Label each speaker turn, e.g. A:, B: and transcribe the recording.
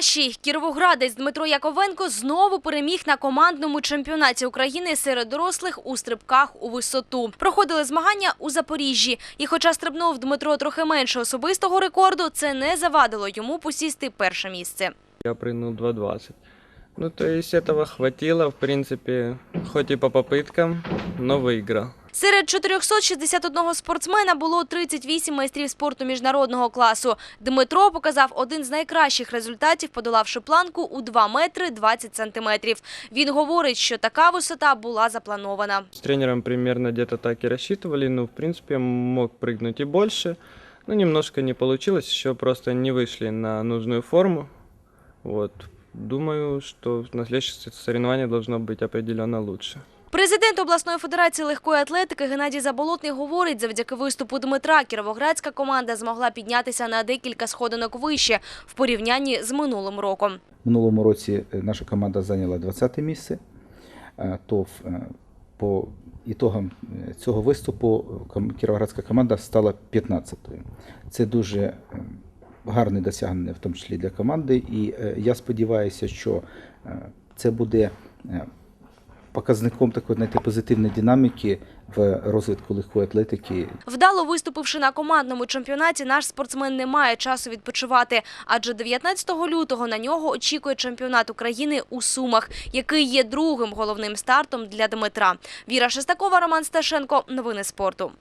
A: Найкращий кіровоградець Дмитро Яковенко знову переміг на командному чемпіонаті України серед дорослих у стрибках у висоту. Проходили змагання у Запоріжжі. І хоча стрибнув Дмитро трохи менше особистого рекорду, це не завадило йому посісти перше місце.
B: Я прыгнул 2.20. Ну, то есть этого хватило, в принципе, хоть и по попыткам, но выиграл.
A: Серед 461 спортсмена було 38 майстрів спорту міжнародного класу. Дмитро показав один з найкращих результатів, подолавши планку у 2 метри 20 сантиметрів. Він говорить, що така висота була запланована.
B: С тренером примерно где-то так и рассчитывали, но, в принципе, мог прыгнуть и больше. Но немножко не получилось, еще просто не вышли на нужную форму. Вот. Думаю, что на следующее соревнование должно быть определенно лучше.
A: Президент обласної федерації легкої атлетики Геннадій Заболотний говорить, завдяки виступу Дмитра кіровоградська команда змогла піднятися на декілька сходинок вище в порівнянні з минулим роком.
C: Минулому році е, наша команда зайняла 20 місце, е, то е, по ітогам цього виступу кіровоградська команда стала 15-ю. Це дуже гарне досягнення, в тому числі для команди. І я сподіваюся, що це буде показником такої знаєте, позитивної динаміки в розвитку легкої атлетики
A: Вдало виступивши на командному чемпіонаті, наш спортсмен не має часу відпочивати, адже 19 лютого на нього очікує чемпіонат України у Сумах, який є другим головним стартом для Дмитра. Віра Шестакова, Роман Сташенко. Новини спорту.